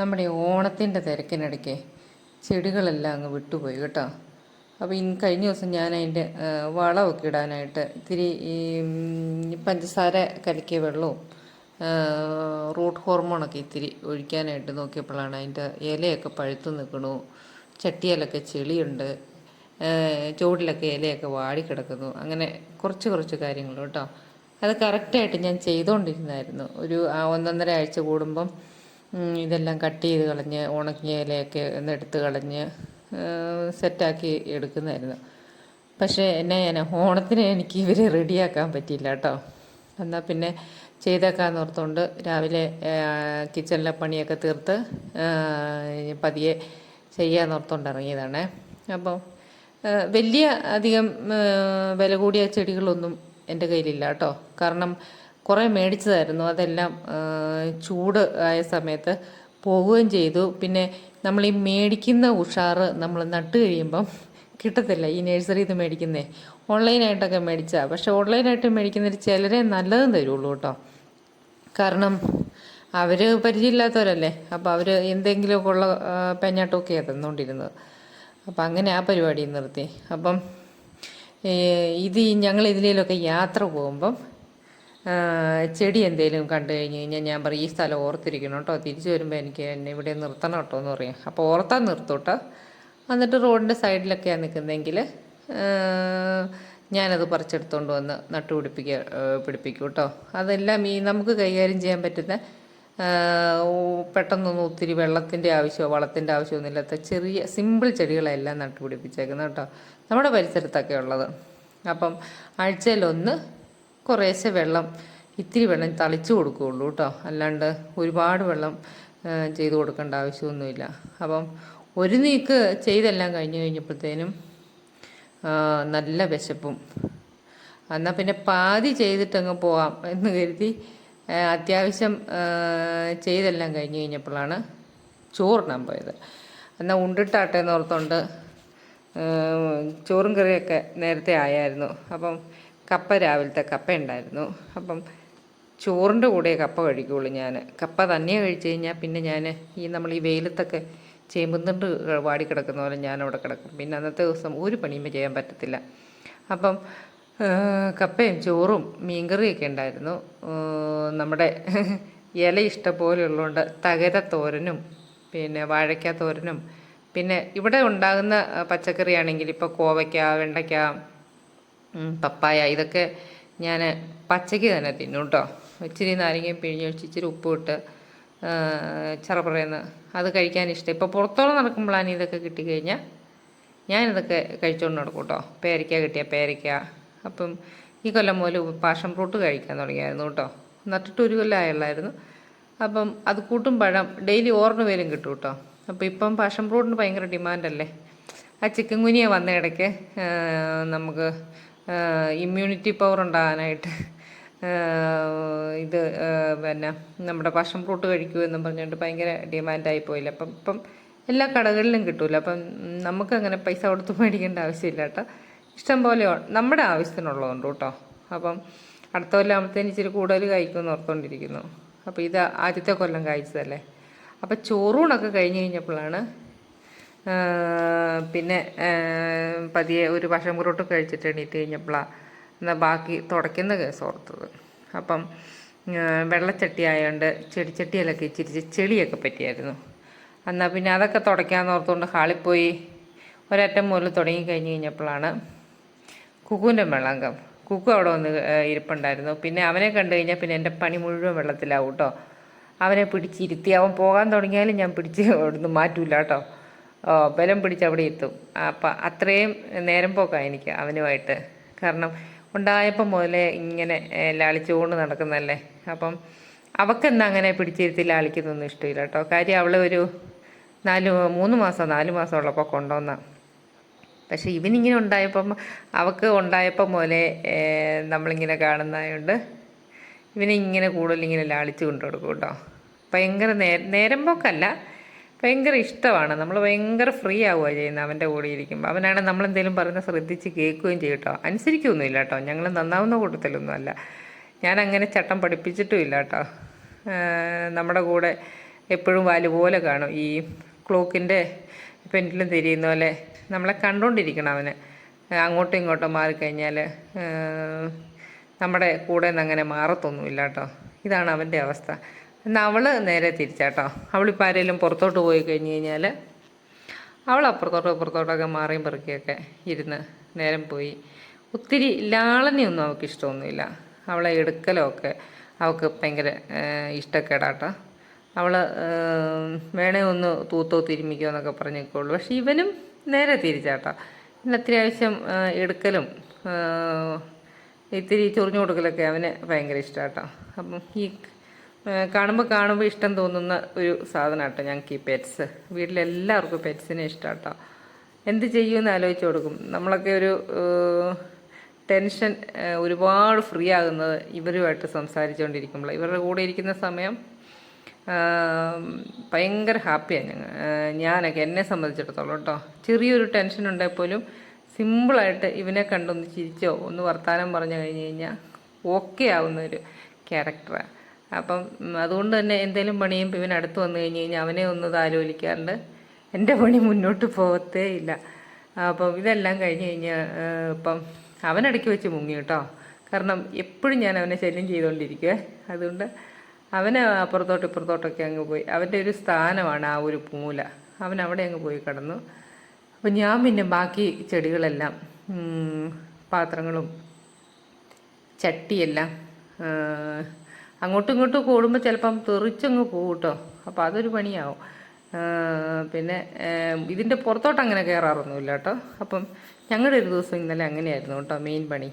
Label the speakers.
Speaker 1: നമ്മുടെ ഓണത്തിന്റെ തിരക്കിനിടയ്ക്ക് ചെടികളെല്ലാം അങ്ങ് വിട്ടുപോയി കേട്ടോ. അപ്പോൾ ഇന്ന് കഴിഞ്ഞ ദിവസം ഞാൻ അതിന്റെ വളമൊക്കെ ഇടാനായിട്ട് ഇത്തിരി ഈ പഞ്ചസാര കലക്കിയ വെള്ളവും റൂട്ട് ഹോർമോണൊക്കെ ഇത്തിരി ഒഴിക്കാനായിട്ട് നോക്കിയപ്പോഴാണ് അതിന്റെ ഇലയൊക്കെ പഴുത്ത് നിൽക്കണു. ചട്ടിയിലൊക്കെ ചെളിയുണ്ട്. ആ, ചുവട്ടിലൊക്കെ ഇലയൊക്കെ വാടിക്കിടക്കുന്നു. അങ്ങനെ കുറച്ച് കുറച്ച് കാര്യങ്ങൾ കേട്ടോ. അത് കറക്റ്റായിട്ട് ഞാൻ ചെയ്തുകൊണ്ടിരുന്നായിരുന്നു. ഒരു ഒന്നൊന്നര ആഴ്ച കൂടുമ്പം ഇതെല്ലാം കട്ട് ചെയ്ത് കളഞ്ഞ് ഉണക്കിയ ഇലയൊക്കെ ഒന്ന് എടുത്ത് കളഞ്ഞ് സെറ്റാക്കി എടുക്കുന്നതായിരുന്നു. പക്ഷേ എന്നെ ഞാൻ ഓണത്തിന് എനിക്ക് ഇവരെ റെഡിയാക്കാൻ പറ്റിയില്ല കേട്ടോ. എന്നാൽ പിന്നെ ചെയ്തേക്കാന്ന് ഓർത്തുകൊണ്ട് രാവിലെ കിച്ചണിലെ പണിയൊക്കെ തീർത്ത് പതിയെ ചെയ്യാമെന്ന് ഓർത്തുകൊണ്ട് ഇറങ്ങിയതാണേ. അപ്പോൾ വലിയ അധികം വില കൂടിയ ചെടികളൊന്നും എന്റെ കയ്യിലില്ല കേട്ടോ. കാരണം കുറേ മേടിച്ചതായിരുന്നു. അതെല്ലാം ചൂട് ആയ സമയത്ത് പോവുകയും ചെയ്തു. പിന്നെ നമ്മൾ ഈ മേടിക്കുന്ന ഉഷാറ് നമ്മൾ നട്ട് കഴിയുമ്പം കിട്ടത്തില്ല. ഈ നഴ്സറിയിൽ നിന്ന് മേടിക്കുന്നേ. ഓൺലൈനായിട്ടൊക്കെ മേടിച്ചാൽ പക്ഷെ ഓൺലൈനായിട്ട് മേടിക്കുന്നതിൽ ചിലരെ നല്ലതും തരുള്ളൂ കേട്ടോ. കാരണം അവർ പരിചയമില്ലാത്തവരല്ലേ? അപ്പോൾ അവർ എന്തെങ്കിലുമൊക്കെ ഉള്ള പെഞ്ഞാട്ടമൊക്കെയാണ് തന്നുകൊണ്ടിരുന്നത് അപ്പം അങ്ങനെ ആ പരിപാടി നിർത്തി. അപ്പം ഇത് ഞങ്ങൾ ഇതിലേലൊക്കെ യാത്ര പോകുമ്പം ചെടി എന്തെങ്കിലും കണ്ടു കഴിഞ്ഞ് കഴിഞ്ഞാൽ ഞാൻ പറയും ഈ സ്ഥലം ഓർത്തിരിക്കണം കേട്ടോ. തിരിച്ചു വരുമ്പോൾ എനിക്ക് എന്നെ ഇവിടെ നിർത്തണം കേട്ടോ എന്ന് പറയും. അപ്പോൾ ഓർത്താൻ നിർത്തൂട്ട എന്നിട്ട് റോഡിന്റെ സൈഡിലൊക്കെയാണ് നിൽക്കുന്നതെങ്കിൽ ഞാനത് പറിച്ചെടുത്തുകൊണ്ട് വന്ന് നട്ടു പിടിപ്പിക്കുക പിടിപ്പിക്കും കേട്ടോ. അതെല്ലാം ഈ നമുക്ക് കൈകാര്യം ചെയ്യാൻ പറ്റുന്ന പെട്ടെന്നൊന്നും ഒത്തിരി വെള്ളത്തിന്റെ ആവശ്യമോ വളത്തിന്റെ ആവശ്യമൊന്നും ഇല്ലാത്ത ചെറിയ സിമ്പിൾ ചെടികളെല്ലാം നട്ടുപിടിപ്പിച്ചേക്കുന്നത് കേട്ടോ. നമ്മുടെ പരിസരത്തൊക്കെ ഉള്ളത്. അപ്പം ആഴ്ചയിലൊന്ന് കുറേശ്ശെ വെള്ളം ഇത്തിരി വെള്ളം തളിച്ചു കൊടുക്കുകയുള്ളൂ കേട്ടോ. അല്ലാണ്ട് ഒരുപാട് വെള്ളം ചെയ്തു കൊടുക്കേണ്ട ആവശ്യമൊന്നുമില്ല. അപ്പം ഒരു നീക്ക് ചെയ്തെല്ലാം കഴിഞ്ഞ് കഴിഞ്ഞപ്പോഴത്തേനും നല്ല വിശപ്പും. എന്നാൽ പിന്നെ പാതി ചെയ്തിട്ടങ്ങ് പോവാം എന്ന് കരുതി അത്യാവശ്യം ചെയ്തെല്ലാം കഴിഞ്ഞ് കഴിഞ്ഞപ്പോഴാണ് ചോറിനാൻ പോയത്. എന്നാൽ ഉണ്ടിട്ടാട്ടെ എന്ന് ഓർത്തുകൊണ്ട് ചോറും കറിയൊക്കെ നേരത്തെ ആയായിരുന്നു. അപ്പം കപ്പ രാവിലത്തെ കപ്പ ഉണ്ടായിരുന്നു. അപ്പം ചോറിന്റെ കൂടെ കപ്പ കഴിക്കുകയുള്ളൂ ഞാൻ. കപ്പ തന്നെ കഴിച്ചു കഴിഞ്ഞാൽ പിന്നെ ഞാൻ ഈ നമ്മൾ ഈ വെയിലത്തൊക്കെ ചേമ്പുന്തണ്ട് വാടി കിടക്കുന്ന പോലെ ഞാനവിടെ കിടക്കും. പിന്നെ അന്നത്തെ ദിവസം ഒരു പണിയും ചെയ്യാൻ പറ്റത്തില്ല. അപ്പം കപ്പയും ചോറും മീൻകറിയൊക്കെ ഉണ്ടായിരുന്നു. നമ്മുടെ ഇല ഇഷ്ടംപോലെ ഉള്ളതുകൊണ്ട് തകര തോരനും പിന്നെ വാഴയ്ക്ക തോരനും പിന്നെ ഇവിടെ ഉണ്ടാകുന്ന പച്ചക്കറിയാണെങ്കിൽ ഇപ്പോൾ കോവയ്ക്ക വെണ്ടയ്ക്ക പപ്പായ ഇതൊക്കെ ഞാൻ പച്ചയ്ക്ക് തന്നെ തിന്നും കേട്ടോ ഇച്ചിരി നാരങ്ങയും പിഴിഞ്ഞൊഴിച്ച് ഇച്ചിരി ഉപ്പും ഇട്ട് ചെറുപറയുന്ന അത് കഴിക്കാൻ ഇഷ്ടം. ഇപ്പോൾ പുറത്തോളം നടക്കുമ്പോഴാണ് ഇതൊക്കെ കിട്ടിക്കഴിഞ്ഞാൽ ഞാനിതൊക്കെ കഴിച്ചുകൊണ്ട് നടക്കും കേട്ടോ പേരയ്ക്ക കിട്ടിയ പേരയ്ക്ക. അപ്പം ഈ കൊല്ലം മുതൽ പാഷൻ ഫ്രൂട്ട് കഴിക്കാൻ തുടങ്ങിയായിരുന്നു കേട്ടോ നട്ടിട്ട് ഒരു കൊല്ലമായുള്ളായിരുന്നു അപ്പം അത് കൂട്ടും പഴം ഡെയിലി ഓറിന് പേരും കിട്ടും കേട്ടോ അപ്പോൾ ഇപ്പം പാഷൻ ഫ്രൂട്ടിന് ഭയങ്കര ഡിമാൻഡല്ലേ? ആ ചിക്കൻ കുനിയ വന്ന ഇടയ്ക്ക് നമുക്ക് ഇമ്മ്യൂണിറ്റി പവർ ഉണ്ടാകാനായിട്ട് ഇത് പിന്നെ നമ്മുടെ പാഷൻ ഫ്രൂട്ട് കഴിക്കൂ എന്നും പറഞ്ഞുകൊണ്ട് ഭയങ്കര ഡിമാൻഡായി പോയില്ല. അപ്പം ഇപ്പം എല്ലാ കടകളിലും കിട്ടൂല. അപ്പം നമുക്ക് അങ്ങനെ പൈസ കൊടുത്ത് മേടിക്കേണ്ട ആവശ്യമില്ല കേട്ടോ. ഇഷ്ടം പോലെ നമ്മുടെ ആവശ്യത്തിനുള്ളതുണ്ട് കേട്ടോ. അപ്പം അടുത്ത കൊല്ലം ഇച്ചിരി കൂടുതൽ കഴിക്കുമെന്ന് ഓർത്തുകൊണ്ടിരിക്കുന്നു അപ്പോൾ ഇത് ആദ്യത്തെ കൊല്ലം കഴിച്ചതല്ലേ അപ്പോൾ ചോറൂണൊക്കെ കഴിഞ്ഞ് കഴിഞ്ഞപ്പോഴാണ് പിന്നെ പതിയെ ഒരു വശം പുറോട്ട് കഴിച്ചിട്ട് എണീറ്റ് കഴിഞ്ഞപ്പോഴാണ് എന്നാൽ ബാക്കി തുടയ്ക്കുന്ന കേസ് ഓർത്തത്. അപ്പം വെള്ളച്ചട്ടി ആയതുകൊണ്ട് ചെടിച്ചട്ടിയിലൊക്കെ ഇച്ചിരി ചെളിയൊക്കെ പറ്റിയായിരുന്നു. എന്നാൽ പിന്നെ അതൊക്കെ തുടയ്ക്കാമെന്ന് ഓർത്തുകൊണ്ട് ഹാളിൽ പോയി ഒരറ്റം മുതൽ തുടങ്ങി കഴിഞ്ഞ് കഴിഞ്ഞപ്പോഴാണ് കുക്കുവിന്റെ വെള്ളാങ്കം. കുക്കു അവിടെ വന്ന് ഇരിപ്പുണ്ടായിരുന്നു. പിന്നെ അവനെ കണ്ടു കഴിഞ്ഞാൽ പിന്നെ എന്റെ പണി മുഴുവൻ വെള്ളത്തിലാവും കേട്ടോ. അവനെ പിടിച്ചിരുത്തി. അവൻ പോകാൻ തുടങ്ങിയാലും ഞാൻ പിടിച്ച് അവിടുന്ന് മാറ്റൂല കേട്ടോ. ഓ ബലം പിടിച്ച് അവിടെ എത്തും. അപ്പം അത്രയും നേരം പോക്കാണ് എനിക്ക് അവനുമായിട്ട്. കാരണം ഉണ്ടായപ്പം മുതലേ ഇങ്ങനെ ലാളിച്ചുകൊണ്ട് നടക്കുന്നതല്ലേ? അപ്പം അവക്കെന്നാ അങ്ങനെ പിടിച്ചിരുത്തി ലാളിക്കുന്നൊന്നും ഇഷ്ടമില്ല കേട്ടോ. കാര്യം അവളെ ഒരു നാല് മൂന്ന് മാസം നാല് മാസം ഉള്ളപ്പോൾ കൊണ്ടുവന്ന. പക്ഷേ ഇവനിങ്ങനെ ഉണ്ടായപ്പം അവക്ക് ഉണ്ടായപ്പം മുതലേ നമ്മളിങ്ങനെ കാണുന്നതായതുകൊണ്ട് ഇവനെ ഇങ്ങനെ ലാളിച്ച് കൊണ്ടു കൊടുക്കും കേട്ടോ. ഭയങ്കര നേരം പോക്കല്ല. ഭയങ്കര ഇഷ്ടമാണ്. നമ്മൾ ഭയങ്കര ഫ്രീ ആവുക ചെയ്യുന്നത് അവന്റെ കൂടെ ഇരിക്കുമ്പോൾ അവനാണ് നമ്മളെന്തെങ്കിലും പറയുന്നത് ശ്രദ്ധിച്ച് കേൾക്കുകയും ചെയ്യട്ടോ കേട്ടോ അനുസരിക്കൊന്നുമില്ല കേട്ടോ ഞങ്ങൾ നന്നാവുന്ന കൂട്ടത്തിലൊന്നും അല്ല. ഞാൻ അങ്ങനെ ചട്ടം പഠിപ്പിച്ചിട്ടുമില്ല കേട്ടോ നമ്മുടെ കൂടെ എപ്പോഴും വാൽ പോലെ കാണും. ഈ ക്ലോക്കിന്റെ പെൻഡിലും തിരിയുന്ന പോലെ നമ്മളെ കണ്ടുകൊണ്ടിരിക്കണം അവന്. അങ്ങോട്ടും ഇങ്ങോട്ടും മാറിക്കഴിഞ്ഞാൽ നമ്മുടെ കൂടെ നിന്ന് അങ്ങനെ മാറത്തൊന്നുമില്ല കേട്ടോ ഇതാണ് അവന്റെ അവസ്ഥ. എന്നാൽ അവൾ നേരെ തിരിച്ചാട്ടോ. അവളിപ്പോൾ ആരെങ്കിലും പുറത്തോട്ട് പോയി കഴിഞ്ഞ് കഴിഞ്ഞാൽ അവൾ അപ്പുറത്തോട്ടോ ഇപ്പുറത്തോട്ടൊക്കെ മാറിയും പെറുക്കിയൊക്കെ ഇരുന്ന് നേരം പോയി. ഒത്തിരി ലാളനെയൊന്നും അവൾക്ക് ഇഷ്ടമൊന്നുമില്ല. അവളെ എടുക്കലൊക്കെ അവൾക്ക് ഭയങ്കര ഇഷ്ടക്കേടാട്ടോ. അവൾ വേണേ ഒന്ന് തൂത്തോ തിരുമിക്കോ എന്നൊക്കെ പറഞ്ഞേക്കുള്ളൂ. പക്ഷെ ഇവനും നേരെ തിരിച്ചാട്ടോ. പിന്നെ അത്യാവശ്യം എടുക്കലും ഇത്തിരി ചൊറിഞ്ഞു കൊടുക്കലൊക്കെ അവന് ഭയങ്കര ഇഷ്ടമാട്ടോ അപ്പം ഈ കാണുമ്പോൾ കാണുമ്പോൾ ഇഷ്ടം തോന്നുന്ന ഒരു സാധനം കേട്ടോ ഞങ്ങൾക്ക് ഈ പെറ്റ്സ് വീട്ടിലെല്ലാവർക്കും പെറ്റ്സിനെ ഇഷ്ടമാട്ടോ എന്ത് ചെയ്യുമെന്ന് ആലോചിച്ച് കൊടുക്കും. നമ്മളൊക്കെ ഒരു ടെൻഷൻ ഒരുപാട് ഫ്രീ ആകുന്നത് ഇവരുമായിട്ട് സംസാരിച്ചുകൊണ്ടിരിക്കുമ്പോൾ ഇവരുടെ കൂടെ ഇരിക്കുന്ന സമയം ഭയങ്കര ഹാപ്പിയാണ് ഞങ്ങൾ ഞാനൊക്കെ എന്നെ സംബന്ധിച്ചിടത്തോളം കേട്ടോ ചെറിയൊരു ടെൻഷൻ ഉണ്ടെങ്കിൽ പോലും സിമ്പിളായിട്ട് ഇവനെ കണ്ടൊന്ന് ചിരിച്ചോ ഒന്ന് വർത്താനം പറഞ്ഞു കഴിഞ്ഞ് കഴിഞ്ഞാൽ ഓക്കെ ആവുന്ന ഒരു ക്യാരക്ടറാണ് അപ്പം അതുകൊണ്ട് തന്നെ എന്തെങ്കിലും പണിയും ഇവൻ അടുത്ത് വന്നു കഴിഞ്ഞ് കഴിഞ്ഞാൽ അവനെ ഒന്ന് താലോലിക്കാറുണ്ട്. എന്റെ പണി മുന്നോട്ട് പോകത്തേ ഇല്ല. അപ്പം ഇതെല്ലാം കഴിഞ്ഞ് കഴിഞ്ഞാൽ ഇപ്പം അവനിടയ്ക്ക് വെച്ച് മുങ്ങി കേട്ടോ. കാരണം എപ്പോഴും ഞാൻ അവനെ ശല്യം ചെയ്തുകൊണ്ടിരിക്കുവേ അതുകൊണ്ട് അവന് അപ്പുറത്തോട്ട് ഇപ്പുറത്തോട്ടൊക്കെ അങ്ങ് പോയി. അവന്റെ ഒരു സ്ഥാനമാണ് ആ ഒരു പൂല. അവൻ അവിടെ അങ്ങ് പോയി കടന്നു. അപ്പം ഞാൻ പിന്നെ ബാക്കി ചെടികളെല്ലാം പാത്രങ്ങളും ചട്ടിയെല്ലാം അങ്ങോട്ടും ഇങ്ങോട്ടും കൂടുമ്പോൾ ചിലപ്പം തെറിച്ചങ്ങ് പോകും കേട്ടോ. അപ്പോൾ അതൊരു പണിയാവും. പിന്നെ ഇതിന്റെ പുറത്തോട്ട് അങ്ങനെ കയറാറൊന്നുമില്ല കേട്ടോ. അപ്പം ഞങ്ങളുടെ ഒരു ദിവസം ഇന്നലെ അങ്ങനെയായിരുന്നു കേട്ടോ മെയിൻ പണി.